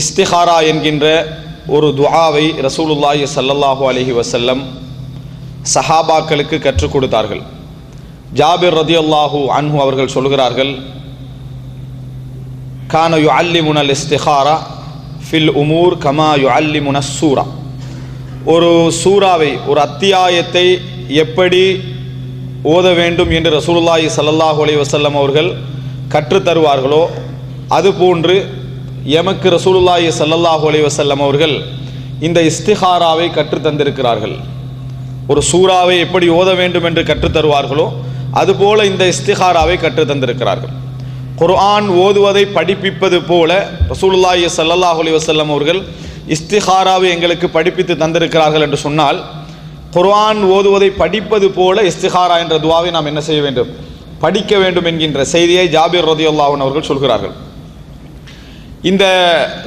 இஸ்திஹாரா என்கின்ற ஒரு துஆவை ரசூலுல்லாஹி சல்லல்லாஹு அலஹி வசல்லம் சஹாபாக்களுக்கு கற்றுக் கொடுத்தார்கள். ஜாபிர் ரதியல்லாஹு அன்ஹு அவர்கள் சொல்கிறார்கள் கான யு அல்லி முனல் இஸ்திஹாரா ஃபில் உமூர் கமா யுஅல்லிமுன சூரா ஒரு சூறாவை ஒரு அத்தியாயத்தை எப்படி ஓத வேண்டும் என்று ரசூலுல்லாஹி சல்லாஹூ அலி வசல்லம் அவர்கள் கற்றுத் தருவார்களோ அதுபோன்று எமக்கு ரசூலுல்லாஹி சல்லல்லாஹு அலைஹி வஸல்லம் அவர்கள் இந்த இஸ்திஹாராவை கற்றுத் தந்திருக்கிறார்கள். ஒரு சூறாவை எப்படி ஓத வேண்டும் என்று கற்றுத் தருவார்களோ அதுபோல இந்த இஸ்திஹாராவை கற்றுத் தந்திருக்கிறார்கள். குர்ஆன் ஓதுவதை படிப்பிப்பது போல ரசூலுல்லாஹி சல்லல்லாஹு அலைஹி வசல்லம் அவர்கள் இஸ்திஹாராவை எங்களுக்கு படிப்பித்து தந்திருக்கிறார்கள் என்று சொன்னால் குர்ஆன் ஓதுவதை படிப்பது போல இஸ்திஹாரா என்ற துவாவை நாம் என்ன செய்ய வேண்டும்? படிக்க வேண்டும் என்கின்ற செய்தியை ஜாபிர் ரதியுல்லாஹன் அவர்கள் சொல்கிறார்கள். இந்த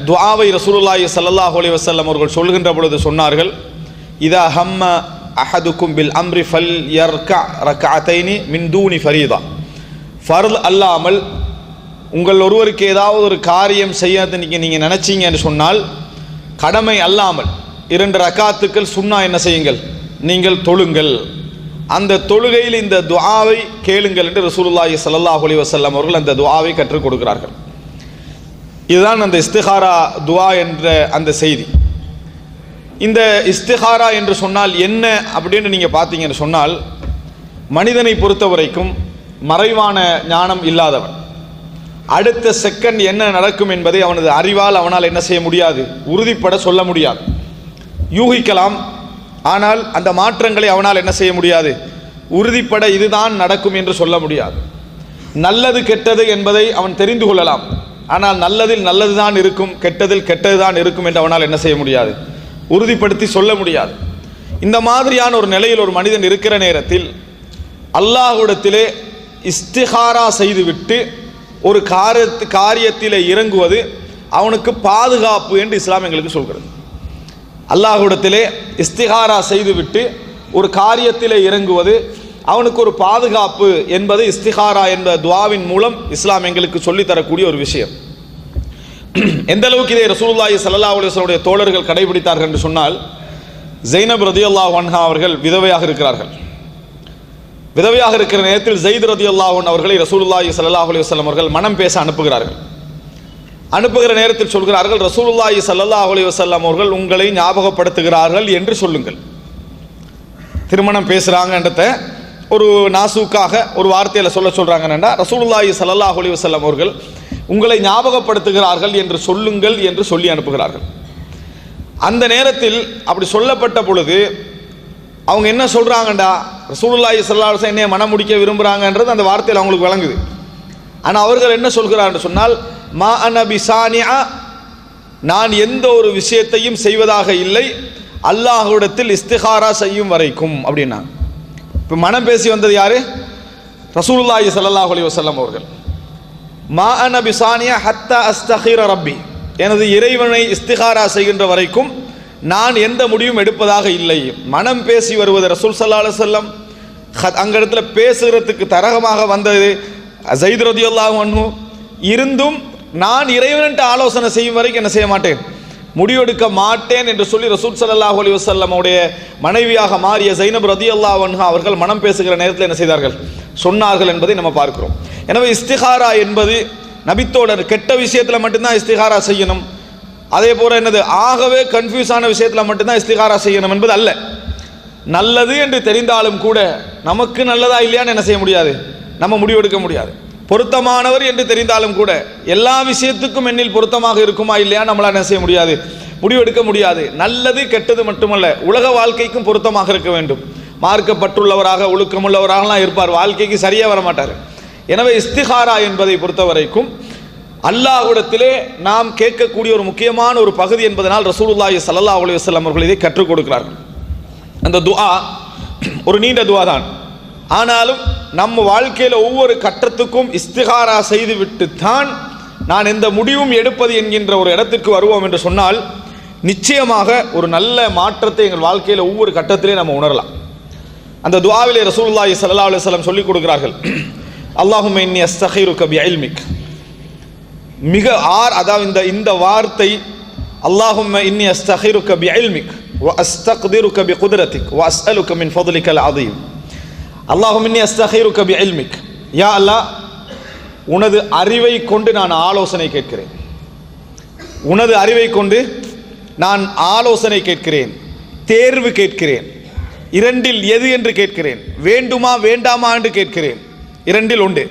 துவாவை ரசூலுல்லாஹி ஸல்லல்லாஹு அலி வசல்லம் அவர்கள் சொல்கின்ற பொழுது சொன்னார்கள் இதா ஹம்ம அஹதுக்கும் பில் அம்ரி ஃபல் யர்கா ரக்அத்தைனி மின் தூனி ஃபரீதா. ஃபர்ல் அல்லாமல் உங்கள் ஒருவருக்கு ஏதாவது ஒரு காரியம் செய்ய நீங்கள் நீங்கள் நினைச்சீங்கன்னு சொன்னால் கடமை அல்லாமல் இரண்டு ரக்காத்துக்கள் சுன்னா என்ன செய்யுங்கள்? நீங்கள் தொழுங்கள். அந்த தொழுகையில் இந்த துவாவை கேளுங்கள் என்று ரசூலுல்லாஹி சல்லாஹ் அலி வசல்லம் அவர்கள் அந்த துவாவை கற்றுக் கொடுக்கிறார்கள். இதுதான் அந்த இஸ்திஹாரா துவா என்ற அந்த செய்தி. இந்த இஸ்திஹாரா என்று சொன்னால் என்ன அப்படின்னு நீங்கள் பார்த்தீங்கன்னு சொன்னால் மனிதனை பொறுத்த வரைக்கும் மறைவான ஞானம் இல்லாதவன். அடுத்த செகண்ட் என்ன நடக்கும் என்பதை அவனது அறிவால் அவனால் என்ன செய்ய முடியாது உறுதிப்பட சொல்ல முடியாது. யூகிக்கலாம் ஆனால் அந்த மாற்றங்களை அவனால் என்ன செய்ய முடியாது உறுதிப்பட இதுதான் நடக்கும் என்று சொல்ல முடியாது. நல்லது கெட்டது என்பதை அவன் தெரிந்து கொள்ளலாம். ஆனால் நல்லதில் நல்லதுதான் இருக்கும் கெட்டதில் கெட்டதுதான் இருக்கும் என்று அவனால் என்ன செய்ய முடியாது? உறுதிப்படுத்தி சொல்ல முடியாது. இந்த மாதிரியான ஒரு நிலையில் ஒரு மனிதன் இருக்கிற நேரத்தில் அல்லாஹுடத்திலே இஸ்திஹாரா செய்துவிட்டு ஒரு காரியத்து காரியத்தில் இறங்குவது அவனுக்கு பாதுகாப்பு என்று இஸ்லாம் எங்களுக்கு சொல்கிறது. அல்லாஹுடத்திலே இஸ்திஹாரா செய்துவிட்டு ஒரு காரியத்தில் இறங்குவது அவனுக்கு ஒரு பாதுகாப்பு என்பது இஸ்திஹாரா என்ற துவாவின் மூலம் இஸ்லாம் எங்களுக்கு சொல்லித்தரக்கூடிய ஒரு விஷயம். எந்த அளவுக்கு இதை ரசூல்லாய் சல்லா அலிஸ்வனுடைய தோழர்கள் கடைபிடித்தார்கள் என்று சொன்னால் ஜெய்னப் ரதியல்லாஹு ஒன்ஹா அவர்கள் விதவையாக இருக்கிறார்கள். விதவையாக இருக்கிற நேரத்தில் ஜெயித் ரதி அல்லாஹன் அவர்களை ரசூலுல்லாஹி ஸல்லல்லாஹு அலைஹி அவர்கள் மனம் பேச அனுப்புகிறார்கள். அனுப்புகிற நேரத்தில் சொல்கிறார்கள் ரசூலுல்லாஹி ஸல்லல்லாஹு அலைஹி அவர்கள் உங்களை ஞாபகப்படுத்துகிறார்கள் என்று சொல்லுங்கள். திருமணம் பேசுகிறாங்கன்றத ஒரு நாசூக்காக ஒரு வார்த்தையில் சொல்ல சொல்கிறாங்கன்னா ரசூலுல்லாஹி சல்லாஹ் அலைஹி வஸல்லம் அவர்கள் உங்களை ஞாபகப்படுத்துகிறார்கள் என்று சொல்லுங்கள் என்று சொல்லி அனுப்புகிறார்கள். அந்த நேரத்தில் அப்படி சொல்லப்பட்ட பொழுது அவங்க என்ன சொல்கிறாங்கண்டா ரசூலுல்லாஹி ஸல்லல்லாஹு அலைஹி என்னைய மனம் முடிக்க விரும்புகிறாங்கன்றது அந்த வார்த்தையில் அவங்களுக்கு விளங்குது. ஆனால் அவர்கள் என்ன சொல்கிறார்கள் சொன்னால் மா அன சானியா நான் எந்த ஒரு விஷயத்தையும் செய்வதாக இல்லை அல்லாஹுடத்தில் இஸ்திஹாரா செய்யும் வரைக்கும் அப்படின்னா இப்போ மனம் பேசி வந்தது யாரு? ரசூலுல்லாஹி ஸல்லல்லாஹு அலைஹி வஸல்லம் அவர்கள். மா அன பிசானியா ஹத்தா அஸ்தஹீர ரப்பி. எனது இறைவனை இஸ்திகாரா செய்கின்ற வரைக்கும் நான் எந்த முடிவும் எடுப்பதாக இல்லை. மனம் பேசி வருவது ரசூல் சல்லா அலுவலம் அங்க இடத்துல பேசுகிறதுக்கு தரகமாக வந்தது ஜெயித் ரதியுல்லாஹு இருந்தும் நான் இறைவன்ட்டு ஆலோசனை செய்யும் வரைக்கும் என்ன செய்ய மாட்டேன்? முடிவெடுக்க மாட்டேன் என்று சொல்லி ரசூல் சல்லாஹ் அலி வசல்லமுடைய மனைவியாக மாறிய ஜைனப் ரதி அல்லா அவர்கள் மனம் பேசுகிற நேரத்தில் என்ன செய்தார்கள்? சொன்னார்கள் என்பதை நம்ம பார்க்கிறோம். எனவே இஸ்திஹாரா என்பது நபித்தோடர் கெட்ட விஷயத்தில் மட்டும்தான் இஸ்திஹாரா செய்யணும். அதே போல என்னது? ஆகவே கன்ஃபியூஸ் ஆன விஷயத்தில் மட்டும்தான் இஸ்திகாரா செய்யணும் என்பது அல்ல. நல்லது என்று தெரிந்தாலும் கூட நமக்கு நல்லதா இல்லையான்னு என்ன செய்ய முடியாது? நம்ம முடிவெடுக்க முடியாது. பொருத்தமானவர் என்று தெரிந்தாலும் கூட எல்லா விஷயத்துக்கும் எண்ணில் பொருத்தமாக இருக்குமா இல்லையா நம்மளால் என்ன செய்ய முடியாது? முடிவெடுக்க முடியாது. நல்லது கெட்டது மட்டுமல்ல உலக வாழ்க்கைக்கும் பொருத்தமாக இருக்க வேண்டும். மார்க்கப்பட்டுள்ளவராக ஒழுக்கமுள்ளவராகலாம் இருப்பார். வாழ்க்கைக்கு சரியாக வர மாட்டார் எனவே இஸ்திஹாரா என்பதை பொறுத்தவரைக்கும் அல்லாஹ்விடத்திலே நாம் கேட்கக்கூடிய ஒரு முக்கியமான ஒரு பகுதி என்பதனால் ரசூலுல்லாஹி சல்லா அலைஹி வஸல்லம் அவர்கள் இதை கற்றுக் கொடுக்கிறார்கள். அந்த துஆ ஒரு நீண்ட துவா தான் ஆனாலும் நம்ம வாழ்க்கையில் ஒவ்வொரு கட்டத்துக்கும் இஸ்திகாரா செய்துவிட்டுத்தான் நான் எந்த முடிவும் எடுப்பது என்கின்ற ஒரு இடத்திற்கு வருவோம் என்று சொன்னால் நிச்சயமாக ஒரு நல்ல மாற்றத்தை எங்கள் வாழ்க்கையில் ஒவ்வொரு கட்டத்திலே நம்ம உணரலாம். அந்த துவாவிலே ரசூல்லாஹி சல்லா அலுவலம் சொல்லிக் கொடுக்கிறார்கள் அல்லாஹும் இன்னி அஸ்தஹீரு கபி அல்மிக் மிக ஆர் அதாவது இந்த இந்த வார்த்தை அல்லாஹும் இன்னி அஸ்தஹீரு கபி அல்மிக் அஸ்தக்திரு கபி குதிரத்திக் வஸ்அலு கமின் ஃபதுலிக்கல் அதையும் அல்லாஹுமின்னி அஸ்தஹீரு கபி எல்மிக் யா அல்லாஹ் உனது அறிவை கொண்டு நான் ஆலோசனை கேட்கிறேன். உனது அறிவை கொண்டு நான் ஆலோசனை கேட்கிறேன். தேர்வு கேட்கிறேன். இரண்டில் எது என்று கேட்கிறேன். வேண்டுமா வேண்டாமா என்று கேட்கிறேன். இரண்டில் உண்டு.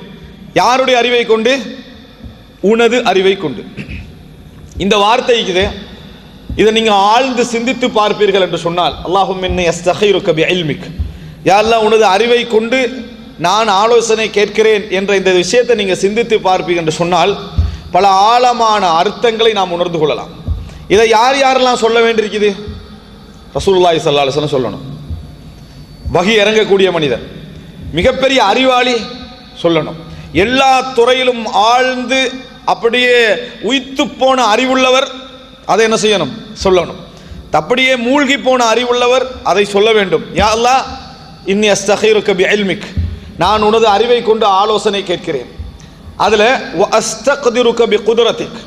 யாருடைய அறிவை கொண்டு? உனது அறிவை கொண்டு. இந்த வார்த்தை இதை நீங்கள் ஆழ்ந்து சிந்தித்து பார்ப்பீர்கள் என்று சொன்னால் அல்லாஹும் என்ன எஸ்தஹீரு கபி எல்மிக் யாரெல்லாம் உனது அறிவை கொண்டு நான் ஆலோசனை கேட்கிறேன் என்ற இந்த விஷயத்தை நீங்கள் சிந்தித்து பார்ப்பீங்க என்று சொன்னால் பல ஆழமான அர்த்தங்களை நாம் உணர்ந்து கொள்ளலாம். இதை யார் யாரெல்லாம் சொல்ல வேண்டியிருக்குது? ரசூல்லாய் ஸல்லல்லாஹு சொல்லணும். வகி இறங்கக்கூடிய மனிதன் மிகப்பெரிய அறிவாளி சொல்லணும். எல்லா துறையிலும் ஆழ்ந்து அப்படியே உயித்து போன அறிவுள்ளவர் அதை என்ன செய்யணும்? சொல்லணும். அப்படியே மூழ்கி போன அறிவுள்ளவர் அதை சொல்ல வேண்டும். யா இன்னி அஸ்தகைருக்க பி இல்மிக் நான் உனது அறிவை கொண்டு ஆலோசனை கேட்கிறேன். அதில் அஸ்தகதிருக்க பி குதிரத்திக்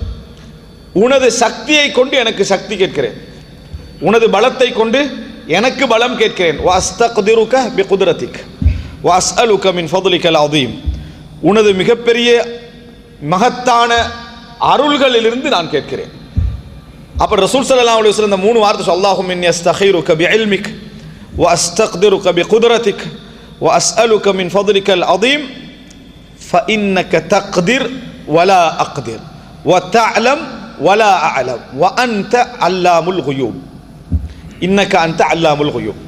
உனது சக்தியை கொண்டு எனக்கு சக்தி கேட்கிறேன். உனது பலத்தை கொண்டு எனக்கு பலம் கேட்கிறேன். வஸ்தக்திருக்க பி குதிரத்திக் வஸ்அலுக மின் ஃபதுலிக்கல் அதீம் உனது மிகப்பெரிய மகத்தான அருள்களிலிருந்து நான் கேட்கிறேன். அப்ப ரசூல் ஸல்லல்லாஹு அலைஹி இந்த மூணு வார்த்தை சொல்லாஹும் மின் யஸ்தகிருக பி இல்மிக் வஸ்தக்திருக பி குதிரத்திக் وأسألك من فضلك العظيم فإنك تقدر ولا أقدر وتعلم ولا أعلم وأنت علام الغيوب இன்னக்க அந்த அல்லாமுல் குயும்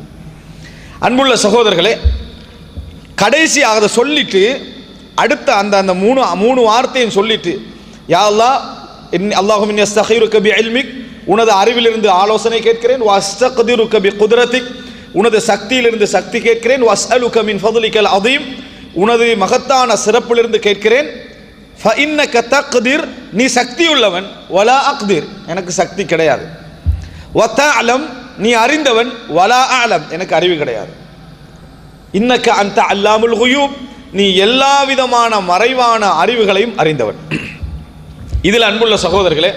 அன்புள்ள சகோதரர்களே கடைசி அதை சொல்லிட்டு அடுத்த அந்த அந்த மூணு மூணு வார்த்தையும் சொல்லிட்டு யா அல்லாஹ் இன் அல்லாஹும் இன் அஸ்தகிருக்க பி இல்மிக் உனது அறிவிலிருந்து ஆலோசனை கேட்கிறேன் வஸ்தக்திருக்க பி குதிரத்திக் உனது சக்தியிலிருந்து சக்தி கேட்கிறேன். வஸ்அலுக மின் ஃபதுலிக்கல் அதீம். உனது மகத்தான சிறப்பிலிருந்து கேட்கிறேன். ஃபஇன்னக தக்திர் நீ சக்தியுள்ளவன். வலா அக்திர் எனக்கு சக்தி கிடையாது. வத்தஅலம் நீ அறிந்தவன். வலா அலம் எனக்கு அறிவு கிடையாது. இன்னக்க அந்த அல்லாமுல் ஹுயூப் நீ எல்லா விதமான மறைவான அறிவுகளையும் அறிந்தவன். இதில் அன்புள்ள சகோதரர்களே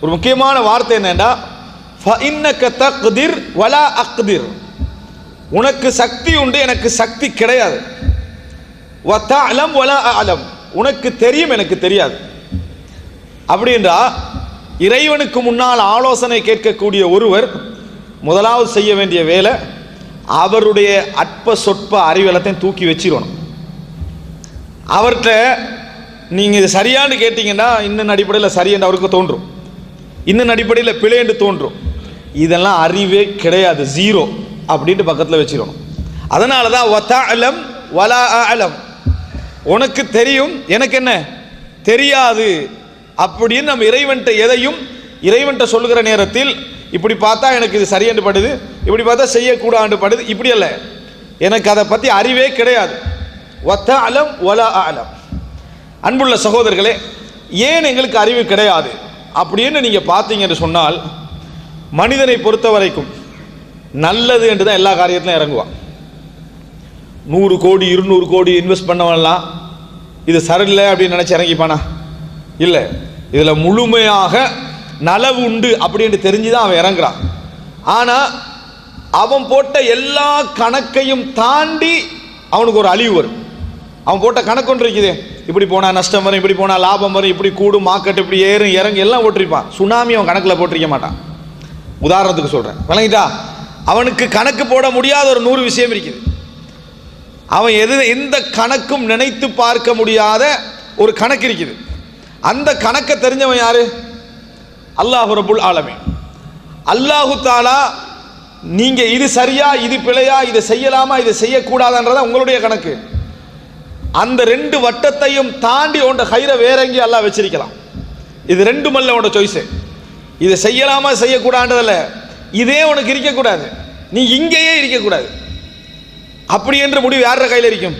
ஒரு முக்கியமான வார்த்தை என்னென்னா ஃபஇன்னக தக்திர் வலா அக்திர். உனக்கு சக்தி உண்டு எனக்கு சக்தி கிடையாது. அலம் வலா அலம் உனக்கு தெரியும் எனக்கு தெரியாது. அப்படின்றா இறைவனுக்கு முன்னால் ஆலோசனை கேட்கக்கூடிய ஒருவர் முதலாவது செய்ய வேண்டிய வேலை அவருடைய அற்ப சொற்ப அறிவலத்தையும் தூக்கி வச்சிடணும் அவர்கிட்ட நீங்கள் இது சரியான்னு கேட்டிங்கன்னா இன்னும் அடிப்படையில் சரி என்று அவருக்கு தோன்றும். இன்னும் அடிப்படையில் பிழை என்று தோன்றும். இதெல்லாம் அறிவே கிடையாது ஜீரோ அப்படின்ட்டு பக்கத்தில் வச்சிடணும் அதனால தான் வத்தாலம் வலா அலம் உனக்கு தெரியும் எனக்கு என்ன? தெரியாது. அப்படின்னு நம்ம இறைவன்ட்ட எதையும் இறைவன்ட்ட சொல்லுகிற நேரத்தில் இப்படி பார்த்தா எனக்கு இது சரியென்று படுது இப்படி பார்த்தா செய்யக்கூடாண்டு படுது இப்படி அல்ல. எனக்கு அதை பற்றி அறிவே கிடையாது. ஒத்த அலம் ஒல அலம் அன்புள்ள சகோதரர்களே ஏன் எங்களுக்கு அறிவு கிடையாது? அப்படின்னு நீங்கள் பார்த்தீங்கன்னு சொன்னால் மனிதனை பொறுத்த வரைக்கும் நல்லது என்று தான் எல்லா காரியத்திலும் இறங்குவான். நூறு கோடி இருநூறு கோடி இன்வெஸ்ட் பண்ணவன்லாம் இது சரியில்லை அப்படின்னு நினச்சி இறங்கிப்பானா? இல்லை. இதில் முழுமையாக நலவு உண்டு அப்படின்னு தெரிஞ்சு தான் அவன் இறங்குறான். ஆனால் அவன் போட்ட எல்லா கணக்கையும் தாண்டி அவனுக்கு ஒரு அழிவு வரும். அவன் போட்ட கணக்கு ஒன்று இருக்குது. இப்படி போனால் நஷ்டம் வரும் இப்படி போனால் லாபம் வரும் இப்படி கூடும் மார்க்கெட் இப்படி ஏறும் இறங்கு எல்லாம் போட்டிருப்பான். சுனாமி அவன் கணக்கில் போட்டிருக்க மாட்டான். உதாரணத்துக்கு சொல்கிறேன் விளங்கிட்டா? அவனுக்கு கணக்கு போட முடியாத ஒரு நூறு விஷயம் இருக்குது. அவன் எது எந்த கணக்கும் நினைத்து பார்க்க முடியாத ஒரு கணக்கு இருக்குது. அந்த கணக்கை தெரிஞ்சவன் யாரு? அல்லாஹு ரபுல் ஆலமே அல்லாஹு தாலா நீங்க இது சரியா இது பிழையா இதை செய்யலாமா இதை செய்யக்கூடாதுன்றதா உங்களுடைய கணக்கு. அந்த ரெண்டு வட்டத்தையும் தாண்டி உண்ட கயிறை வேற எங்கேயும் அல்லாஹ் வச்சிருக்கலாம். இது ரெண்டு மல்ல உண்ட சாய்ஸு இதை செய்யலாமா செய்யக்கூடாதுன்றதில்ல. இதே உனக்கு இருக்கக்கூடாது. நீ இங்கேயே இருக்கக்கூடாது. அப்படி என்ற முடிவு யார கையில் இருக்கும்?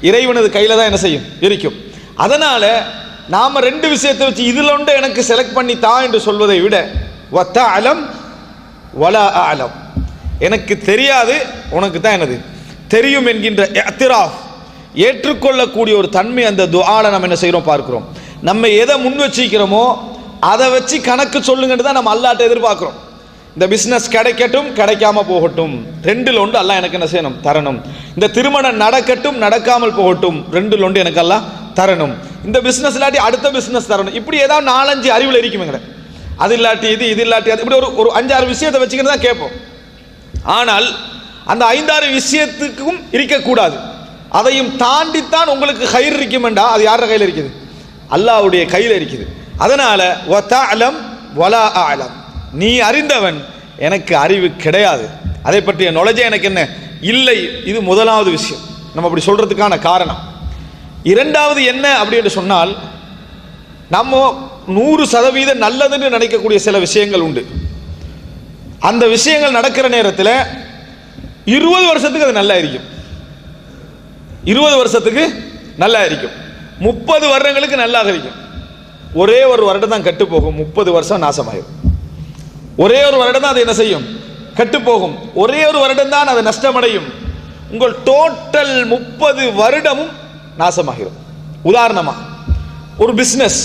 இறைவனது கையில் தான் என்ன செய்யும்? இருக்கும். அதனால நாம ரெண்டு விஷயத்தை வச்சு இதில் ஒன்று எனக்கு செலக்ட் பண்ணி தா என்று சொல்வதை விட வத்த அலம் வல அலம் எனக்கு தெரியாது உனக்கு தான் என்னது? தெரியும் என்கின்ற அத்திராஃப் ஏற்றுக்கொள்ளக்கூடிய ஒரு தன்மை அந்த துஆல நம்ம என்ன செய்கிறோம் பார்க்குறோம். நம்ம எதை முன் வச்சிக்கிறோமோ அதை வச்சு கணக்கு சொல்லுங்கன்னு தான் நம்ம அல்லாட்ட எதிர்பார்க்குறோம். இந்த பிஸ்னஸ் கிடைக்கட்டும் கிடைக்காம போகட்டும். ரெண்டில் ஒன்று எல்லாம் எனக்கு என்ன செய்யணும்? தரணும். இந்த திருமணம் நடக்கட்டும் நடக்காமல் போகட்டும். ரெண்டில் ஒன்று எனக்கு எல்லாம் தரணும். இந்த பிஸ்னஸ் இல்லாட்டி அடுத்த பிஸ்னஸ் தரணும். இப்படி ஏதாவது நாலஞ்சு அறிவில் இருக்குமுங்கிற அது இல்லாட்டி இது இது இல்லாட்டி அது. இப்படி ஒரு ஒரு அஞ்சாறு விஷயத்தை வச்சுக்கிட்டு தான் கேட்போம். ஆனால் அந்த ஐந்தாறு விஷயத்துக்கும் இருக்கக்கூடாது. அதையும் தாண்டித்தான் உங்களுக்கு கயிறு இருக்குமெண்டா? அது யார கையில் இருக்குது? அல்லாஹ்வுடைய கையில் இருக்குது. ஒதா அலம் வலா அலம் நீ அறிந்தவன் எனக்கு அறிவு கிடையாது. அதை பற்றிய knowledge எனக்கு என்ன? இல்லை இது முதலாவது விஷயம். நம்ம அப்படி சொல்றதுக்கான காரணம். இரண்டாவது என்ன அப்படின்னு சொன்னால் நம்ம நூறு சதவீதம் நல்லதுன்னு நினைக்கக்கூடிய சில விஷயங்கள் உண்டு. அந்த விஷயங்கள் நடக்கிற நேரத்தில் இருபது வருஷத்துக்கு அது நல்லா இருக்கும். இருபது வருஷத்துக்கு நல்லா இருக்கும். முப்பது வருடங்களுக்கு நல்லா இருக்கும். ஒரே ஒரு வருடம் தான் கட்டுப்போகும் போகும். முப்பது வருஷம் நாசமாயிடும் ஒரே ஒரு வருடம் தான் அது என்ன செய்யும்? கெட்டு போகும் ஒரே ஒரு வருடம் தான் அது நஷ்டமடையும். உங்கள் டோட்டல் முப்பது வருடமும் நாசமாகிடும் உதாரணமா ஒரு பிஸ்னஸ்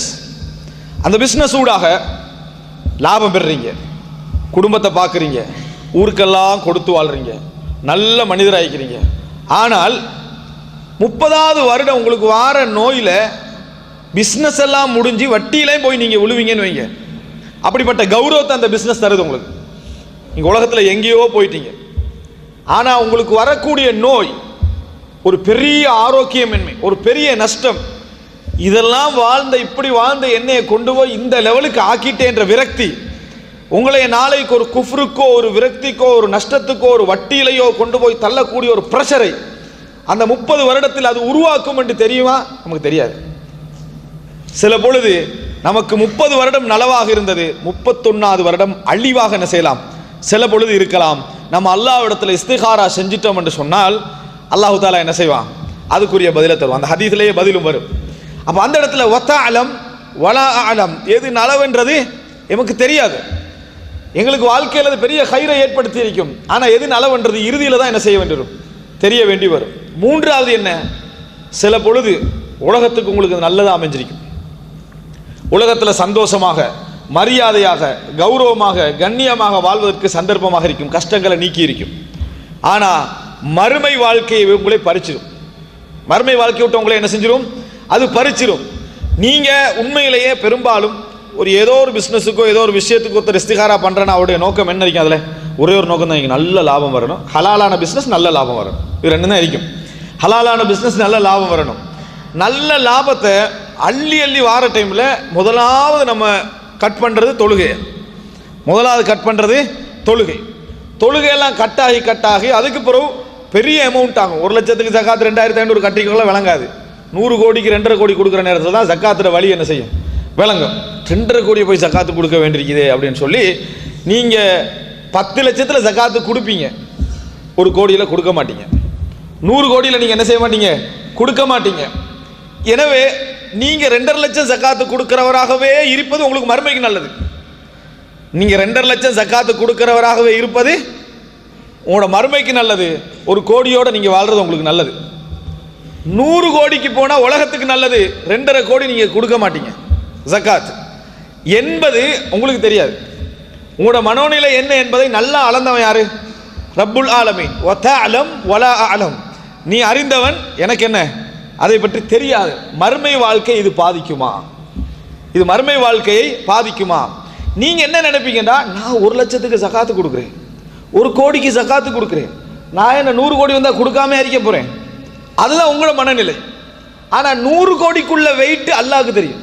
அந்த பிஸ்னஸ் ஊடாக லாபம் பெறுறீங்க. குடும்பத்தை பார்க்குறீங்க. ஊருக்கெல்லாம் கொடுத்து வாழ்றீங்க. நல்ல மனிதராகிக்கிறீங்க ஆனால் முப்பதாவது வருடம் உங்களுக்கு வார நோயில் பிஸ்னஸ் எல்லாம் முடிஞ்சு வட்டியிலையும் போய் நீங்கள் விழுவீங்கன்னு வைங்க. அப்படிப்பட்ட கௌரவத்தை அந்த பிஸ்னஸ் தருது உங்களுக்கு. நீங்கள் உலகத்தில் எங்கேயோ போயிட்டீங்க. ஆனால் உங்களுக்கு வரக்கூடிய நோய் ஒரு பெரிய ஆரோக்கியமின்மை ஒரு பெரிய நஷ்டம் இதெல்லாம் வாழ்ந்த இப்படி வாழ்ந்த என்னையை கொண்டு போய் இந்த லெவலுக்கு ஆக்கிட்டேன்ற விரக்தி உங்களை நாளைக்கு ஒரு குஃப்ருக்கோ ஒரு விரக்திக்கோ ஒரு நஷ்டத்துக்கோ ஒரு வட்டியிலையோ கொண்டு போய் தள்ளக்கூடிய ஒரு ப்ரெஷரை அந்த முப்பது வருடத்தில் அது உருவாக்கும் என்று தெரியுமா? நமக்கு தெரியாது. சில பொழுது நமக்கு முப்பது வருடம் நலவாக இருந்தது. முப்பத்தொன்னாவது வருடம் அழிவாக என்ன செய்யலாம் சில பொழுது இருக்கலாம். நம்ம அல்லாவிடத்தில் இஸ்திகாரா செஞ்சிட்டோம் என்று சொன்னால் அல்லாஹு தாலா என்ன செய்வான்? அதுக்குரிய பதிலை தருவான். அந்த ஹதீஸ்லேயே பதிலும் வரும். அப்போ அந்த இடத்துல ஒத்த அலம் வலா அலம். எது நலவென்றது எமக்கு தெரியாது. எங்களுக்கு வாழ்க்கையில் அது பெரிய கயிறை ஏற்படுத்தி இருக்கும் ஆனால் எது நலவென்றது இறுதியில் தான் என்ன செய்ய வேண்டியிருக்கும்? தெரிய வேண்டி வரும். மூன்றாவது என்ன? சில பொழுது உலகத்துக்கு உங்களுக்கு நல்லதாக அமைஞ்சிருக்கும். உலகத்தில் சந்தோஷமாக மரியாதையாக கௌரவமாக கண்ணியமாக வாழ்வதற்கு சந்தர்ப்பமாக இருக்கும் கஷ்டங்களை நீக்கி இருக்கும். ஆனால் மறுமை வாழ்க்கையை உங்களை பறிச்சிடும் மறுமை வாழ்க்கை விட்டு உங்களை என்ன செஞ்சிடும் அது பறிச்சிடும் நீங்கள் உண்மையிலேயே பெரும்பாலும் ஒரு ஏதோ ஒரு பிஸ்னஸுக்கோ ஏதோ ஒரு விஷயத்துக்கு ஒருத்தர் இஸ்திகாரா பண்ணுறேன்னா அவருடைய நோக்கம் என்ன இருக்கும் அதில்? ஒரே ஒரு நோக்கம் தான் இங்கே நல்ல லாபம் வரணும். ஹலாலான பிஸ்னஸ் நல்ல லாபம் வரணும். இது ரெண்டு தான் இருக்கும். ஹலாலான பிஸ்னஸ் நல்ல லாபம் வரணும். நல்ல லாபத்தை அள்ளி அள்ளி வார டைமில் முதலாவது நம்ம கட் பண்ணுறது தொழுகை. முதலாவது கட் பண்ணுறது தொழுகை. தொழுகையெல்லாம் கட்டாகி கட்டாகி அதுக்கு பிறகு பெரிய அமௌண்ட் ஆகும். ஒரு லட்சத்துக்கு ஜக்காத்து ரெண்டாயிரத்தி ஐநூறு கட்டிக்கொள்ள விளங்காது. நூறு கோடிக்கு ரெண்டரை கோடி கொடுக்குற நேரத்தில் தான் ஜக்காத்துல வழி என்ன செய்யும்? விளங்கும். ரெண்டரை கோடி போய் ஜக்காத்து கொடுக்க வேண்டியிருக்குது அப்படின்னு சொல்லி நீங்கள் பத்து லட்சத்தில் ஜக்காத்து கொடுப்பீங்க. ஒரு கோடியில் கொடுக்க மாட்டீங்க. நூறு கோடியில் நீங்கள் என்ன செய்ய மாட்டீங்க? கொடுக்க மாட்டீங்க. எனவே நீங்கள் ரெண்டரை லட்சம் ஜக்காத்து கொடுக்கிறவராகவே இருப்பது உங்களுக்கு மறுமைக்கு நல்லது. நீங்கள் ரெண்டரை லட்சம் ஜக்காத்து கொடுக்கிறவராகவே இருப்பது உங்களோட மறுமைக்கு நல்லது. ஒரு கோடியோட நீங்கள் வாழ்றது உங்களுக்கு நல்லது. நூறு கோடிக்கு போனால் உலகத்துக்கு நல்லது. ரெண்டரை கோடி நீங்கள் கொடுக்க மாட்டீங்க. ஜக்காத். என்பது உங்களுக்கு தெரியாது. உங்களோட மனோநிலை என்ன என்பதை நல்லா அளந்தவன் யாரு? ரப்புல் ஆலமீன். ஒத்த அலம் ஒலா அலம். நீ அறிந்தவன் எனக்கு என்ன? அதை பற்றி தெரியாது. மறுமை வாழ்க்கை இது பாதிக்குமா? இது மறுமை வாழ்க்கையை பாதிக்குமா? நீங்க என்ன நினைப்பீங்கன்னா நான் ஒரு லட்சத்துக்கு சகாத்து கொடுக்குறேன். ஒரு கோடிக்கு சகாத்து கொடுக்குறேன். நான் என்ன நூறு கோடி வந்தால் கொடுக்காம அறிக்க போறேன்? அதுதான் உங்களோட மனநிலை. ஆனால் நூறு கோடிக்குள்ள வெயிட் அல்லாவுக்கு தெரியும்.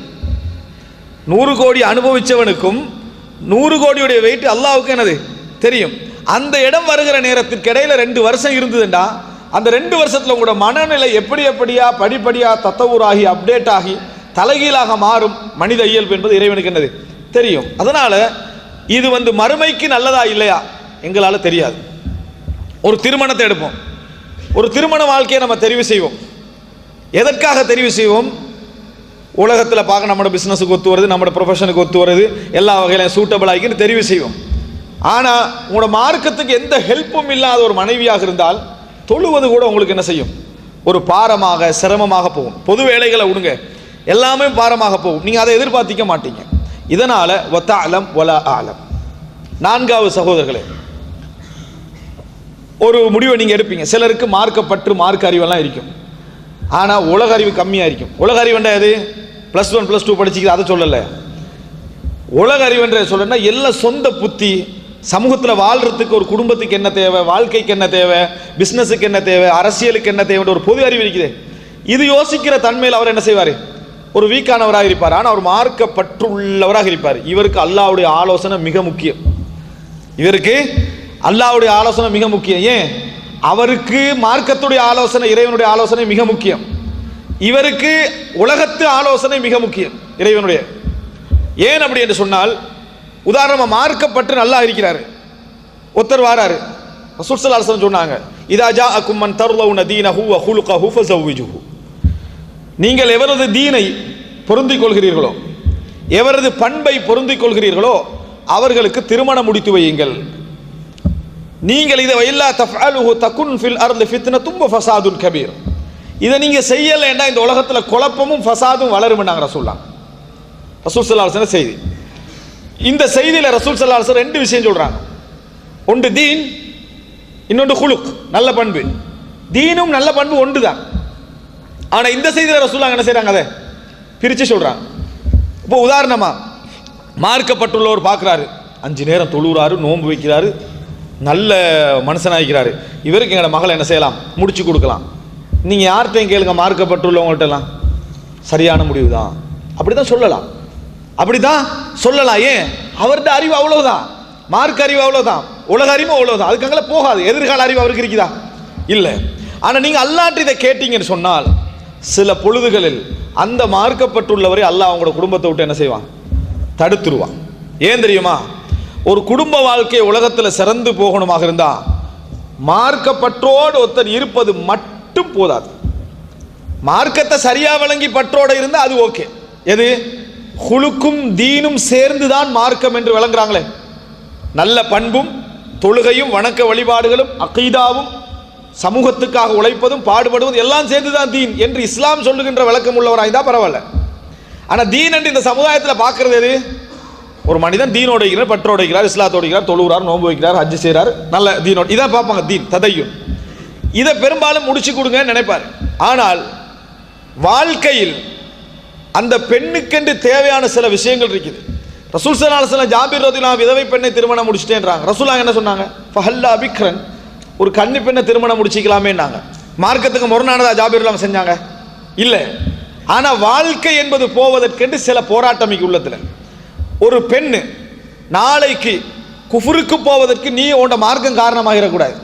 நூறு கோடி அனுபவிச்சவனுக்கும் நூறு கோடியுடைய வெயிட் அல்லாவுக்கு என்னது? தெரியும். அந்த இடம் வருகிற நேரத்திற்கு இடையில ரெண்டு வருஷம் இருந்ததுண்டா அந்த ரெண்டு வருஷத்தில் உங்களோட மனநிலை எப்படி எப்படியா படிப்படியா தத்தவூராகி அப்டேட் ஆகி தலைகீழாக மாறும் மனித இயல்பு என்பது இறைவனுக்கு என்னது? தெரியும். அதனால இது வந்து மறுமைக்கு நல்லதா இல்லையா? எங்களால் தெரியாது. ஒரு திருமணத்தை எடுப்போம். ஒரு திருமண வாழ்க்கையை நம்ம தெரிவு செய்வோம். எதற்காக தெரிவு செய்வோம்? உலகத்தில் பார்க்க நம்மளோட பிஸ்னஸுக்கு ஒத்து வருது நம்மளோட ப்ரொஃபஷனுக்கு ஒத்து வருது எல்லா வகையிலும் சூட்டபிள் ஆகின்னு தெரிவு செய்வோம். ஆனால் உங்களோட மார்க்கத்துக்கு எந்த ஹெல்ப்பும் இல்லாத ஒரு மனைவியாக இருந்தால் தொழுவது கூட உங்களுக்கு என்ன செய்யும்? ஒரு பாரமாக சிரமமாக போகும். பொது வேலைகளை விடுங்க. எல்லாமே பாரமாக போகும். நீங்கள் அதை எதிர்பார்த்திக்க மாட்டீங்க. இதனால் ஒத்த ஆலம் ஒல ஆலம் நான்காவது சகோதரர்களே ஒரு முடிவை நீங்கள் எடுப்பீங்க. சிலருக்கு மார்க்கப்பற்று மார்க் அறிவெல்லாம் இருக்கும். ஆனால் உலக அறிவு கம்மியாக இருக்கும். உலக அறிவுண்டா எது? ப்ளஸ் ஒன் ப்ளஸ் டூ படிச்சுக்கிது அதை சொல்லலை. உலக அறிவுன்ற சொல்லணும்னா எல்லாம் சொந்த புத்தி சமூகத்தில் வாழ்றதுக்கு ஒரு குடும்பத்துக்கு என்ன தேவை? வாழ்க்கைக்கு என்ன தேவை? பிஸ்னஸுக்கு என்ன தேவை? அரசியலுக்கு என்ன தேவைன்ற ஒரு பொது அறிவு இருக்குது. இது யோசிக்கிற தன்மையில் அவர் என்ன செய்வார்? ஒரு வீக்கானவராக இருப்பார். ஆனால் அவர் மார்க்கப்பற்றுள்ளவராக இருப்பார். இவருக்கு அல்லாவுடைய ஆலோசனை மிக முக்கியம். இவருக்கு அல்லாவுடைய ஆலோசனை மிக முக்கியம். ஏன்? அவருக்கு மார்க்கத்துடைய ஆலோசனை இறைவனுடைய ஆலோசனை மிக முக்கியம். இவருக்கு உலகத்து ஆலோசனை மிக முக்கியம் இறைவனுடைய. ஏன் அப்படி என்று சொன்னால் உதாரணமாக மார்க்கப்பட்டு நல்லா இருக்கிறாரு. ஒருத்தர் வாராரு. சுற்றுலா ஸல்லல்லாஹு சொன்னாங்க இதா ஜா அக்கும்மன் தீன தீனஹு வ ஹூஃப ஃபஸவ்விஜுஹு. நீங்கள் எவரது தீனை பொருந்திக் கொள்கிறீர்களோ எவரது பண்பை பொருந்திக் கொள்கிறீர்களோ அவர்களுக்கு திருமணம் முடித்து வையுங்கள். நீங்கள் இதை இல்லா தஃஅலுஹு தகுன் ஃபில் அர்லி ஃபித்னத்தும் தும்ப ஃபஸாதுன் கபீர். இதை நீங்கள் செய்யலைன்னா இந்த உலகத்தில் குழப்பமும் ஃபசாதும் வளரும்னாங்க ரசூல்லாம் ரசூல் ஸல்லல்லாஹு செய்தி. இந்த செய்தியில் ரசூல் சல்லா அலைஹி ரெண்டு விஷயம் சொல்கிறாங்க ஒன்று தீன் இன்னொன்று குலுக் நல்ல பண்பு. தீனும் நல்ல பண்பு ஒன்று தான் ஆனால் இந்த செய்தியில் ரசூல்லாங்க என்ன செய்கிறாங்க அதை? பிரித்து சொல்கிறாங்க இப்போ உதாரணமாக மார்க்கப்பட்டுள்ளவர் பார்க்குறாரு அஞ்சு நேரம் தொழுகிறாரு நோன்பு வைக்கிறாரு நல்ல மனுஷனாகிக்கிறாரு இவருக்கு எங்களோட மகளை என்ன செய்யலாம்? முடிச்சு கொடுக்கலாம். நீங்கள் யார்கிட்டையும் கேளுங்க மார்க்கப்பட்டுள்ளவங்கள்ட்டலாம் சரியான முடிவு தான் அப்படி தான் சொல்லலாம். அப்படிதான் சொல்லலாம். ஏன்? அவர்கிட்ட அறிவு அவ்வளவுதான். மார்க் அறிவு அவ்வளவுதான். உலக அறிவு அவ்வளவுதான். அதுக்காக போகாது. எதிர்கால அறிவு அவருக்கு இருக்குதா? இல்லை. ஆனால் நீங்கள் அல்லாட்டு இதை கேட்டீங்கன்னு சொன்னால் சில பொழுதுகளில் அந்த மார்க்கப்பட்டுள்ளவரை அல்லாஹ் அவங்களோட குடும்பத்தை விட்டு என்ன செய்வான்? தடுத்துருவான். ஏன் தெரியுமா? ஒரு குடும்ப வாழ்க்கை உலகத்தில் சிறந்து போகணுமாக இருந்தா மார்க்கப்பற்றோடு ஒருத்தர் இருப்பது மட்டும் போதாது. மார்க்கத்தை சரியா விளங்கி பற்றோட இருந்தால் அது ஓகே. எது? குழுக்கும் தீனும் சேர்ந்து தான் மார்க்கம் என்று விளங்குறாங்களே. நல்ல பண்பும் தொழுகையும் வணக்க வழிபாடுகளும் அகீதாவும் சமூகத்துக்காக உழைப்பதும் பாடுபடுவதும் எல்லாம் சேர்ந்து தான் தீன் என்று இஸ்லாம் சொல்லுகின்ற விளக்கம் உள்ளவராக இருந்தால் பரவாயில்ல. ஆனால் தீன் என்று இந்த சமுதாயத்தில் பார்க்கறது எது? ஒரு மனிதன் தீனோடு இருக்கிறார் பற்றோடு இருக்கிறார் இஸ்லாத்தோடு இருக்கிறார் தொழுகிறார் நோன்பு வைக்கிறார் ஹஜ்ஜு செய்கிறார் நல்ல தீனோடு இதான் பார்ப்பாங்க தீன் ததையும். இதை பெரும்பாலும் முடிச்சு கொடுங்கன்னு நினைப்பார். ஆனால் வாழ்க்கையில் அந்த பெண்ணுக்கென்று தேவையான சில விஷயங்கள் இருக்குது. ரசூல் சலாஹ் ஜாபீர் ரதிலா விதவை பெண்ணை திருமணம் முடிச்சிட்டேன்றாங்க. ரசூலா என்ன சொன்னாங்க? ஃபஹல்லா அபிக்ரன் ஒரு கன்னி பெண்ணை திருமணம் முடிச்சிக்கலாமேன்னாங்க. மார்க்கத்துக்கு முரணானதா ஜாபீர்லாம் செஞ்சாங்க? இல்லை. ஆனால் வாழ்க்கை என்பது போவதற்கென்று சில போராட்டம் உள்ளத்தில். ஒரு பெண்ணு நாளைக்கு குஃபுருக்கு போவதற்கு நீ உன்னோட மார்க்கம் காரணமாகிடக்கூடாது.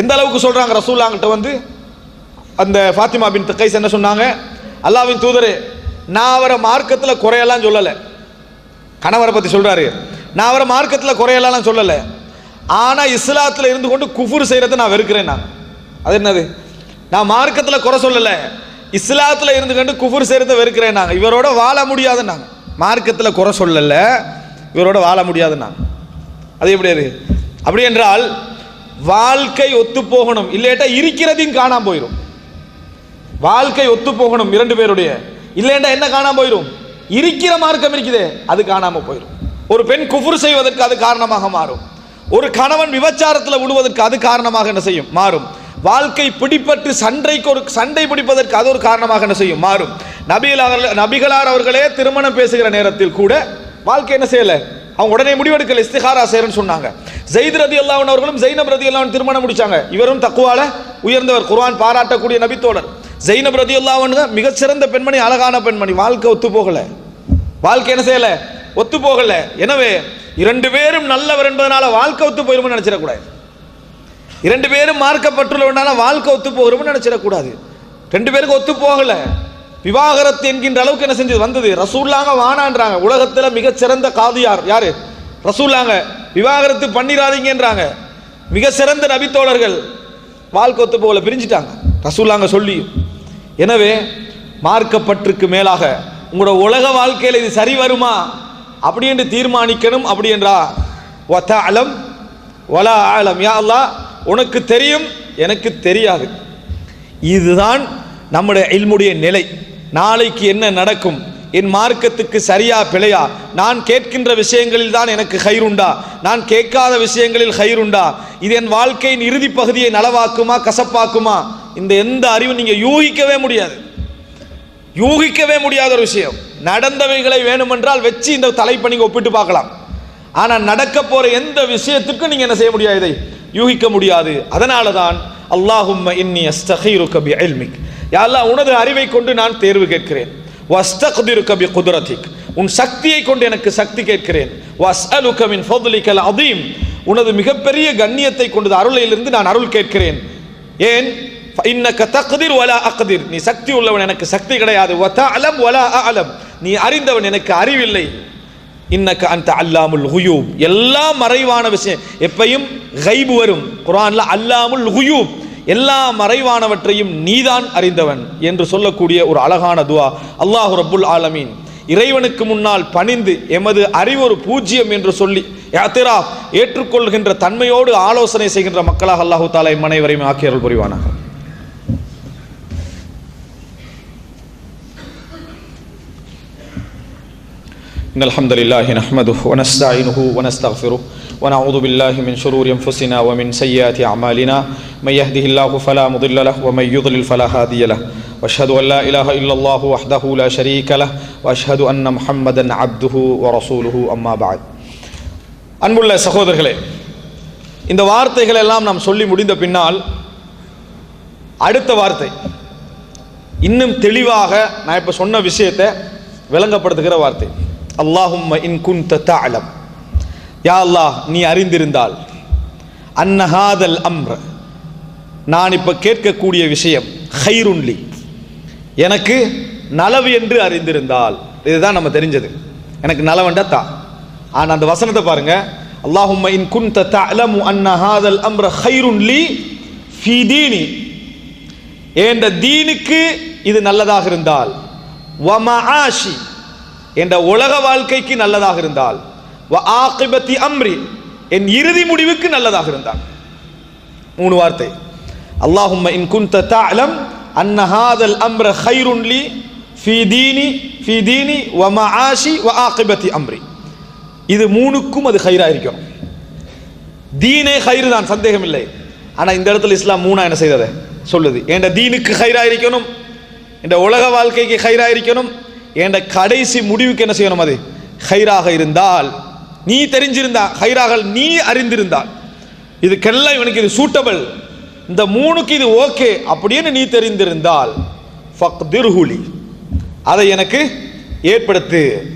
எந்த அளவுக்கு சொல்கிறாங்க ரசூல்லாங்கிட்ட வந்து? அந்த ஃபாத்திமா பின் கைஸ் என்ன சொன்னாங்க? அல்லாவின் தூதர் நான் அவரை மார்க்கத்தில் குறையெல்லாம் சொல்லலை. கணவரை பற்றி சொல்கிறாரு நான் அவரை மார்க்கத்தில் குறையெல்லாம் சொல்லலை. ஆனால் இஸ்லாத்தில் இருந்து கொண்டு குஃபுர் செய்கிறத நான் வெறுக்கிறேன் நான். அது என்னது? நான் மார்க்கத்தில் குறை சொல்லலை. இஸ்லாத்தில் இருந்து கொண்டு குஃபுர் செய்கிறத வெறுக்கிறேன் நாங்கள் இவரோட வாழ முடியாதுன்னாங்க மார்க்கத்தில் குறை சொல்லலை. இவரோட வாழ முடியாதுன்னாங்க அது எப்படி அது? அப்படி என்றால் வாழ்க்கை ஒத்து போகணும் இல்லைட்டா இருக்கிறதையும் காணாமல் போயிடும் வாழ்க்கை ஒத்து போகணும் இரண்டு பேருடைய. இல்லைண்டா என்ன காணாம போயிடும் இருக்கிற மார்க்கம் இருக்குதே அது காணாம போயிடும் ஒரு பெண் குஃபுர் செய்வதற்கு அது காரணமாக மாறும். ஒரு கணவன் விபச்சாரத்தில் விடுவதற்கு அது காரணமாக என்ன செய்யும்? மாறும். வாழ்க்கை பிடிப்பட்டு சண்டைக்கு ஒரு சண்டை பிடிப்பதற்கு அது ஒரு காரணமாக என்ன செய்யும்? மாறும். நபிகள் அவர்கள் நபிகளார் அவர்களே திருமணம் பேசுகிற நேரத்தில் கூட வாழ்க்கை என்ன செய்யலை? அவங்க உடனே முடிவெடுக்கல இஸ்திகாரா செய்யறன்னு சொன்னாங்க. ஜெயித் ரதி அல்லாவன் அவர்களும் ஜெயினப் ரதி அல்லாவன் திருமணம் முடிச்சாங்க. இவரும் தக்குவால உயர்ந்தவர் குர்வான் பாராட்டக்கூடிய நபித்தோழர். ஜெயினப் ரதி தான் மிகச்சிறந்த பெண்மணி அழகான பெண்மணி. வாழ்க்கை ஒத்து போகல. வாழ்க்கை என்ன செய்யல? ஒத்து போகல. எனவே இரண்டு பேரும் நல்லவர் என்பதனால வாழ்க்கை ஒத்து போயிரும்னு நினைச்சிடக்கூடாது. இரண்டு பேரும் மார்க்கப்பட்டுள்ளவனால வாழ்க்கை ஒத்து போகிறோம்னு நினைச்சிடக்கூடாது. ரெண்டு பேருக்கு ஒத்து போகல. விவாகரத்து என்கின்ற அளவுக்கு என்ன செஞ்சது? வந்தது. ரசூல்லாங்க வானான்றாங்க. உலகத்தில் மிகச்சிறந்த காதியார். யாரு? ரசூல்லாங்க. விவாகரத்து பண்ணிடாதீங்கன்றாங்க மிக சிறந்த நபித்தோழர்கள். வாழ்க்கை ஒத்து போகல. பிரிஞ்சிட்டாங்க. ரசூல்லாங்க சொல்லியும் எனவே மார்க்கப்பற்றுக்கு மேலாக உங்களோட உலக வாழ்க்கையில் இது சரி வருமா? அப்படி என்று தீர்மானிக்கணும். அப்படி என்றா ஒத்த அலம் வலா ஆலம் யா உனக்கு தெரியும் எனக்கு தெரியாது. இதுதான் நம்முடைய இல்முடைய நிலை. நாளைக்கு என்ன நடக்கும்? என் மார்க்கத்துக்கு சரியா பிழையா? நான் கேட்கின்ற விஷயங்களில் தான் எனக்கு ஹைருண்டா நான் கேட்காத விஷயங்களில் ஹைருண்டா இது என் வாழ்க்கையின் இறுதி பகுதியை நலவாக்குமா கசப்பாக்குமா? இந்த எந்த அறிவும் நீங்கள் யூகிக்கவே முடியாது. யூகிக்கவே முடியாத ஒரு விஷயம். நடந்தவைகளை வேணுமென்றால் வச்சு இந்த தலைப்பை நீங்கள் ஒப்பிட்டு பார்க்கலாம். ஆனால் நடக்க போகிற எந்த விஷயத்துக்கும் நீங்கள் என்ன செய்ய முடியாது இதை யூகிக்க முடியாது. அதனால தான் அல்லாஹும் இன்னி அஸ்தகீருக்க பி இல்மிக். யா உனது அறிவை கொண்டு நான் தேர்வு கேட்கிறேன். வஸ்தக்திருக்க பி குத்ரத்திக். உன் சக்தியை கொண்டு எனக்கு சக்தி கேட்கிறேன். வஸ்அலுக மின் ஃபضலிக்கல் அதீம். உனது மிகப்பெரிய கண்ணியத்தை கொண்டு அருளையிலிருந்து நான் அருள் கேட்கிறேன். ஏன்? இன்னக்க தக்திர் வலா அக்திர். நீ சக்தி உள்ளவன் எனக்கு சக்தி கிடையாது. அலம் வலா அலம் நீ அறிந்தவன் எனக்கு அறிவில்லை. இன்னக்க அந்த அல்லாமுல் ஹுயூப் எல்லா மறைவான விஷயம். எப்பையும் கைபு வரும். குரான்ல அல்லாமுல் ஹுயூப் எல்லா மறைவானவற்றையும் நீதான் அறிந்தவன் என்று சொல்லக்கூடிய ஒரு அழகான துவா. அல்லாஹு ரபுல் ஆலமீன். இறைவனுக்கு முன்னால் பணிந்து எமது அறிவு ஒரு பூஜ்ஜியம் என்று சொல்லி யாத்திரா ஏற்றுக்கொள்கின்ற தன்மையோடு ஆலோசனை செய்கின்ற மக்களாக அல்லாஹு தாலா மனைவரையும் ஆக்கியர்கள் புரிவானாக. إن الحمد لله نحمده ونستعينه ونستغفره ونعوذ بالله من شرور أنفسنا ومن سيئات أعمالنا من يهده الله فلا مضل له ومن يضلل فلا هادي له واشهد أن لا إله إلا الله وحده لا شريك له وأشهد أن محمدا عبده ورسوله أما بعد அன்புள்ள சகோதரர்களே இந்த வார்த்தைகள் எல்லாம் நாம் சொல்லி முடிந்த பின்னால் அடுத்த வார்த்தை இன்னும் தெளிவாக நான் இப்போ சொன்ன விஷயத்தை விளங்கப்படுத்துகிற வார்த்தை அல்லாஹும் இன் குந்த யா அல்லாஹ் நீ அறிந்திருந்தால். அன்னஹாதல் அம்ர. நான் இப்போ கேட்கக்கூடிய விஷயம் ஹைருன்லி எனக்கு நலவு என்று அறிந்திருந்தால். இதுதான் நம்ம தெரிஞ்சது. எனக்கு நலவண்டா தா. ஆனால் அந்த வசனத்தை பாருங்க. அல்லாஹும் இன் குந்த த அன்ன ஹாதல் அம்ர ஹைருன்லி ஃபி தீனி ஏண்ட தீனுக்கு இது நல்லதாக இருந்தால்? வமஆஷி என்ற உலக வாழ்க்கைக்கு நல்லதாக இருந்தால் வ ஆகிபத்தி அம்ரி என் இறுதி முடிவுக்கு நல்லதாக இருந்தால் மூணு வார்த்தை. அல்லாஹும் இன் குந்த தஅலம் அன்ன அம்ர ஹைருன்லி தீனி தீனி வ மஆஷி வ ஆகிபத்தி அம்ரி. இது மூணுக்கும் அது ஹைரா இருக்கும். தீனே ஹைரு தான் சந்தேகம் இல்லை ஆனா இந்த இடத்துல இஸ்லாம் மூணா என்ன செய்ததை? சொல்லுது. என்ற தீனுக்கு ஹைரா இருக்கணும்? என்ற உலக வாழ்க்கைக்கு ஹைரா இருக்கணும்? என்ற கடைசி முடிவுக்கு என்ன செய்யணும் அது? ஹைராக இருந்தால். நீ தெரிஞ்சிருந்தா ஹைராக நீ அறிந்திருந்தால். இதுக்கெல்லாம் இவனுக்கு இது சூட்டபிள் இந்த மூணுக்கு இது ஓகே அப்படின்னு நீ தெரிந்திருந்தால். ஃபக்துர்ஹுலி. அதை எனக்கு ஏற்படுத்து.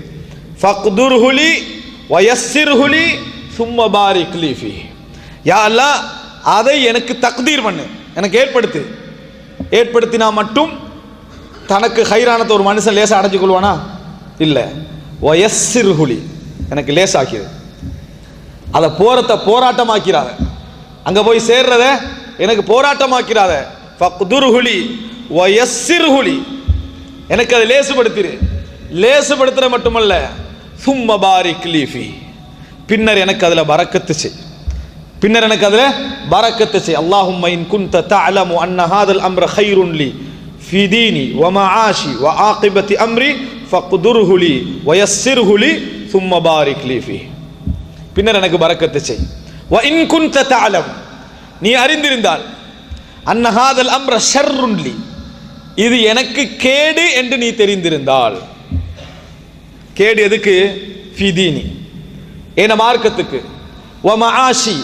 ஃபக்துர்ஹுலி வயசிர்ஹுலி சும்ம பாரி லீஃபி யா அதை எனக்கு தக்தீர் பண்ணு. எனக்கு ஏற்படுத்து. ஏற்படுத்தினா மட்டும் தனக்கு ஹைரானத்தை ஒரு மனுஷன் லேசாக அடைஞ்சு கொள்வானா? இல்லை. வயஸ்ஸிர்ஹுலி எனக்கு லேசாக்கிது அதை போறத போராட்டமாக்கிறாத அங்கே போய் சேர்றத எனக்கு போராட்டமாக்கிறாத ஃபக்துர்ஹுலி வயஸ்ஸிர்ஹுலி எனக்கு அதை லேசுபடுத்திரு. லேசுபடுத்துற மட்டுமல்ல சும்ம பாரிக் லீஃபி பின்னர் எனக்கு அதில் பரக்கத்து பின்னர் எனக்கு அதில் பறக்கத்துச்சு அல்லாஹும் அல்லாஹும்ம இன் குன்த அன்ன ஹாதல் அம்ர ஹைருன்லி في ديني ومعاشي வ أمري فقدره لي அம்ரி لي ثم வ لي فيه. பின்னர் எனக்கு பரக்கத்து செய். வ இன் குன்த நீ அறிந்திருந்தால். அன்னஹாதல் அம்ர ஷர்ருன் இது எனக்கு கேடு என்று நீ தெரிந்திருந்தால். கேடு எதுக்கு? ஃபிதீனி என மார்க்கத்துக்கு. வ மஆஷி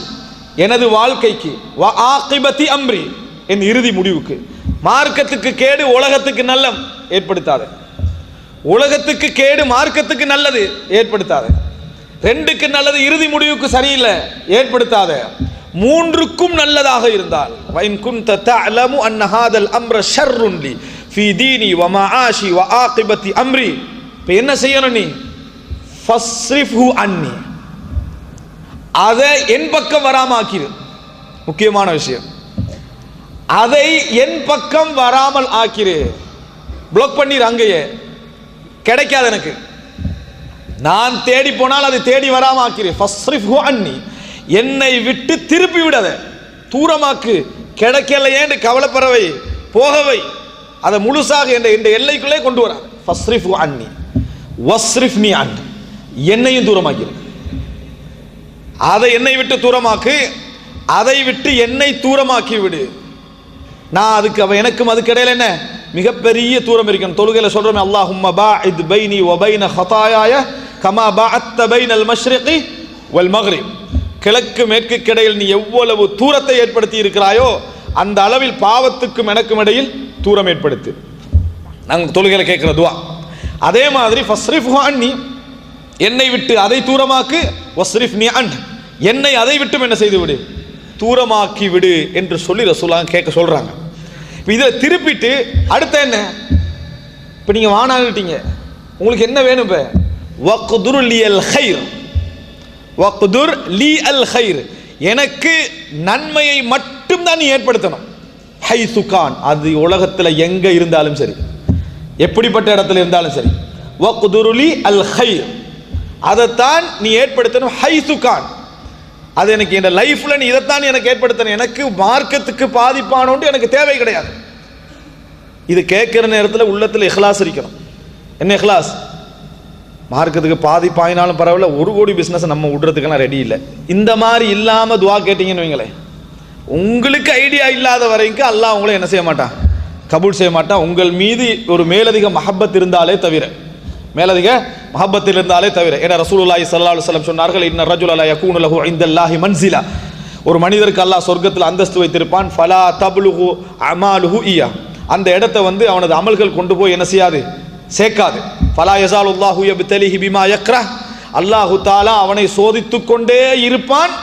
எனது வாழ்க்கைக்கு. வ ஆகிபத்தி அம்ரி என் இறுதி முடிவுக்கு. மார்க்கத்துக்கு கேடு உலகத்துக்கு நல்லம் ஏற்படுத்தாத. உலகத்துக்கு கேடு மார்க்கத்துக்கு நல்லது ஏற்படுத்தாத. ரெண்டுக்கு நல்லது இறுதி முடிவுக்கு சரியில்லை ஏற்படுத்தாத. மூன்றுக்கும் நல்லதாக இருந்தால் வைன் குன்த தஅலமு அன்ன அம்ர ஷர்ருன் லி தீனி வ மஆஷி வ ஆகிபத்தி அம்ரி. இப்போ என்ன செய்யணும் நீ? ஃபஸ்ரிஃப்ஹு அன்னி. அதை என் பக்கம் வராமாக்கிரு முக்கியமான விஷயம். அதை என் பக்கம் வராமல் ஆக்கிரு பிளாக் பண்ணிடு அங்கேயே. கிடைக்காது எனக்கு. நான் தேடி போனால் அது தேடி வராமல் ஆக்கிரு ஃபஸ்ரிஃப்ஹு அன்னி. என்னை விட்டு திருப்பி விடாத. தூரமாக்கு. கிடைக்கலையேன்னு கவலைப்பறவை போகவை. அதை முழுசாக என்ற இந்த எல்லைக்குள்ளே கொண்டு வராது. ஃபஸ்ரிஃபு அன்னி. வஸ்ரிஃப் நீ அன். என்னையும் தூரமாக்கிரு. அதை என்னை விட்டு தூரமாக்கு. அதை விட்டு என்னை தூரமாக்கி விடு. நான் அதுக்கு அவன் எனக்கும் அதுக்கு இடையில என்ன? மிகப்பெரிய தூரம் இருக்கணும். தொழுகையில சொல்றோமே பா இத் பைனி ஒபைன ஹதாயாய கமா பஅத்த பைனல் மஷ்ரிகி வல் மக்ரிப். கிழக்கு மேற்கு கிடையில் நீ எவ்வளவு தூரத்தை ஏற்படுத்தி இருக்கிறாயோ அந்த அளவில் பாவத்துக்கும் எனக்கும் இடையில் தூரம் ஏற்படுத்து. நாங்கள் தொழுகையில கேட்கிற துவா. அதே மாதிரி ஃபஸ்ரிஃப் நீ என்னை விட்டு அதை தூரமாக்கு வஸ்ரிஃப் நீ அன். என்னை அதை விட்டும் என்ன செய்து விடு? தூரமாக்கி விடு என்று சொல்லி ரசூலாங்க கேட்க சொல்றாங்க. இப்போ இதை திருப்பிட்டு அடுத்த என்ன? இப்போ நீங்கள் வானாலிட்டீங்க உங்களுக்கு என்ன வேணும் இப்போ? வக்குதுர் லி அல் ஹைர். வக்குதுர் லி அல் ஹைர். எனக்கு நன்மையை மட்டும் தான் நீ ஏற்படுத்தணும். ஹை சுகான் அது உலகத்தில் எங்கே இருந்தாலும் சரி. எப்படிப்பட்ட இடத்துல இருந்தாலும் சரி. வக்துருலி அல் ஹைர். அதைத்தான் நீ ஏற்படுத்தணும் ஹை சுகான் அது எனக்கு என் லைஃப்ல நீ இதைத்தான் எனக்கு ஏற்படுத்தணும். எனக்கு மார்க்கத்துக்கு பாதிப்பானோண்டு எனக்கு தேவை கிடையாது. இது கேட்குற நேரத்தில் உள்ளத்தில் இஹ்லாஸ் இருக்கணும். என்ன இஹ்லாஸ்? மார்க்கத்துக்கு பாதிப்பாயினாலும் பரவாயில்ல ஒரு கோடி பிஸ்னஸ் நம்ம விடுறதுக்கெல்லாம் ரெடி இல்லை. இந்த மாதிரி இல்லாமல் துவா கேட்டீங்கன்னு வைங்களேன். உங்களுக்கு ஐடியா இல்லாத வரைக்கும் அல்லாஹ் உங்களை என்ன செய்ய மாட்டான்? கபூல் செய்ய மாட்டான். உங்கள் மீது ஒரு மேலதிக மஹப்பத் இருந்தாலே தவிர. மேலதிக மஹபத்தில் இருந்தாலே தவிர. ஏன்னா ரசூலுல்லாஹி சல்லா அலுவலம் சொன்னார்கள் இன்ன ரஜுல் அலா யகூனு லஹு இந்தல்லாஹி மன்சிலா ஒரு மனிதருக்கு அல்லாஹ் சொர்க்கத்தில் அந்தஸ்து வைத்திருப்பான். ஃபலா தப்லுஹு அமாலுஹு இயா அந்த இடத்தை வந்து அவனது அமல்கள் கொண்டு போய் என்ன செய்யாது? சேர்க்காது. ஃபலா யஸாலுல்லாஹு தெலிஹி பிமா யக்ரா அல்லாஹு தாலா அவனை சோதித்து கொண்டே இருப்பான்.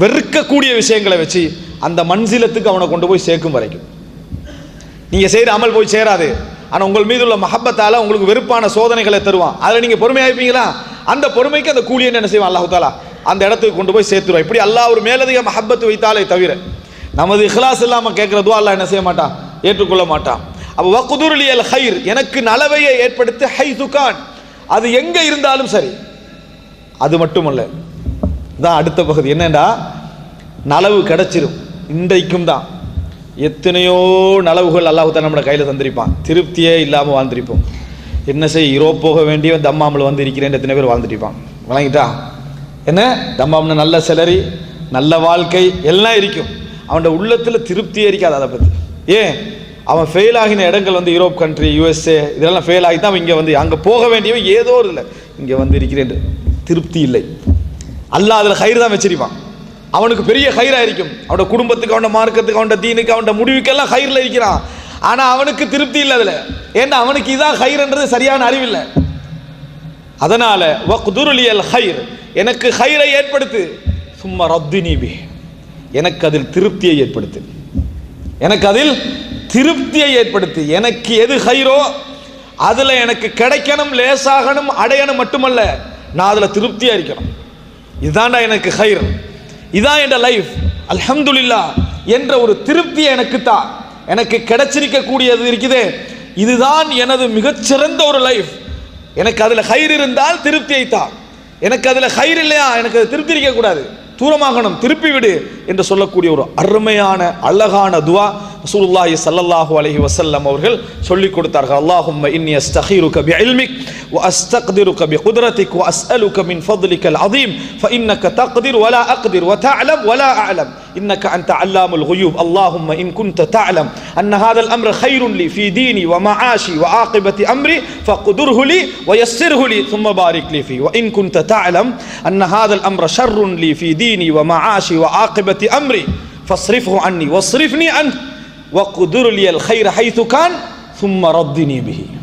வெறுக்கக்கூடிய விஷயங்களை வச்சு அந்த மன்சிலத்துக்கு அவனை கொண்டு போய் சேர்க்கும் வரைக்கும். நீங்கள் செய்கிற அமல் போய் சேராது. ஆனால் உங்கள் மீது உள்ள மஹப்பத்தால் உங்களுக்கு வெறுப்பான சோதனைகளை தருவான். அதில் நீங்கள் பொறுமையாக இருப்பீங்களா அந்த பொறுமைக்கு அந்த கூலியை என்ன செய்வான்? அல்லாஹு தாலா அந்த இடத்துக்கு கொண்டு போய் சேர்த்துருவோம் இப்படி அல்லாஹ் ஒரு மேலதிக மஹப்பத்து வைத்தாலே தவிர நமது இஹ்லாஸ் இல்லாமல் கேட்குறதோ துவா அல்லாஹ் என்ன செய்ய மாட்டான்? ஏற்றுக்கொள்ள மாட்டான். அப்போ வக்குதுருளியல் ஹைர் எனக்கு நலவையை ஏற்படுத்தி ஹை துகான் அது எங்கே இருந்தாலும் சரி. அது மட்டுமல்ல தான் அடுத்த பகுதி. என்னண்டா? நலவு கிடைச்சிரும். இன்றைக்கும் தான். எத்தனையோ நலவுகள் அல்லாஹுத்தா நம்மளை கையில் தந்திருப்பான். திருப்தியே இல்லாமல் வாழ்ந்திருப்போம். என்ன செய்ய யூரோப் போக வேண்டிய தம்மாமில் வந்து இருக்கிறேன் எத்தனை பேர் வாழ்ந்துட்டிருப்பான் வழங்கிட்டா என்ன? தம்மாம்னு நல்ல சிலரி நல்ல வாழ்க்கை எல்லாம் இருக்கும். அவனோட உள்ளத்தில் திருப்தியே இருக்காது அதை பற்றி ஏன்? அவன் ஃபெயில் ஆகின இடங்கள் வந்து யூரோப் கண்ட்ரி யூஎஸ்ஏ இதெல்லாம் ஃபெயில் ஆகி தான் இங்கே வந்து அங்கே போக வேண்டியவன் ஏதோ ஒரு இல்லை இங்கே வந்து இருக்கிறேன் திருப்தி இல்லை. அல்லாஹ் அதில் கயிறு தான் வச்சிருப்பான். அவனுக்கு பெரிய ஹைராக இருக்கும். அவனோட குடும்பத்துக்கு அவனோட மார்க்கத்துக்கு அவனோட தீனுக்கு அவனோட முடிவுக்கெல்லாம் ஹைரில் இருக்கிறான். ஆனால் அவனுக்கு திருப்தி இல்லை அதில். ஏன்னா அவனுக்கு இதான் கயிறுன்றது சரியான அறிவில்லை. அதனால வக்துருலியல் ஹைர் எனக்கு ஹைரை ஏற்படுத்து. சும்மா ரத்தினி பி எனக்கு அதில் திருப்தியை ஏற்படுத்து. எனக்கு அதில் திருப்தியை ஏற்படுத்து. எனக்கு எது ஹைரோ அதில் எனக்கு கிடைக்கணும் லேசாகணும் அடையணும் மட்டுமல்ல நான் அதில் திருப்தியாக இருக்கணும். இதுதான்டா எனக்கு ஹைர் இதான் என் லைஃப் அல்ஹம்துல்லா என்ற ஒரு திருப்தியை எனக்கு தான் எனக்கு கிடைச்சிருக்க கூடியது இருக்குது. இதுதான் எனது மிகச்சிறந்த ஒரு லைஃப். எனக்கு அதில் ஹைர் இருந்தால் திருப்தியை தான் எனக்கு அதில் ஹைர் இல்லையா? எனக்கு அது திருப்தி இருக்கக்கூடாது. தூரமாகணும் திருப்பிவிடு என்று சொல்லக்கூடிய ஒரு அருமையான அழகான துவா ரசூலுல்லாஹி சல்லல்லாஹு அலைஹி வசல்லம் அவர்கள் சொல்லிக் கொடுத்தார்கள். அல்லாஹும் இன்னி அஸ்தகிருக பி இல்மிக் வ அஸ்தக்திருக பி குதிரத்திக் வ அஸ்அலுக மின் ஃபத்லிக்கல் அதீம் ஃப இன்னக தக்திர் வலா அக்திர் வ தஅலம் வலா அஅலம். إنك أنت علام الغيوب. اللهم إن كنت تعلم أن هذا الأمر خير لي في ديني ومعاشي وعاقبة أمري فقدره لي ويسره لي ثم بارك لي فيه. وإن كنت تعلم أن هذا الأمر شر لي في ديني ومعاشي وعاقبة أمري فاصرفه عني واصرفني عنه وقدر لي الخير حيث كان ثم ردني به.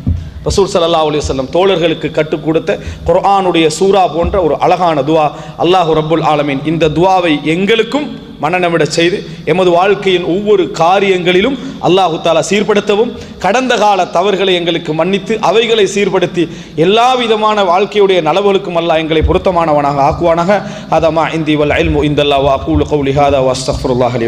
ரசூல் சல்லா அலி வல்லம் தோழர்களுக்கு கற்றுக் கொடுத்த குர்ஆனுடைய சூரா போன்ற ஒரு அழகான துவா அல்லாஹு ரப்புல் ஆலமீன் இந்த துவாவை எங்களுக்கும் மனநமிட செய்து எமது வாழ்க்கையின் ஒவ்வொரு காரியங்களிலும் அல்லாஹு தாலா சீர்படுத்தவும் கடந்த கால தவறுகளை எங்களுக்கு மன்னித்து அவைகளை சீர்படுத்தி எல்லா விதமான வாழ்க்கையுடைய நலவுகளுக்கும் அல்லாஹ் எங்களை பொருத்தமானவனாக ஆக்குவானாக. அதமா இந்தி வல் அல்மு இந்தல்லா வா அகூலு கௌலி ஹாதா வஸ்தஃபுல்லாஹ்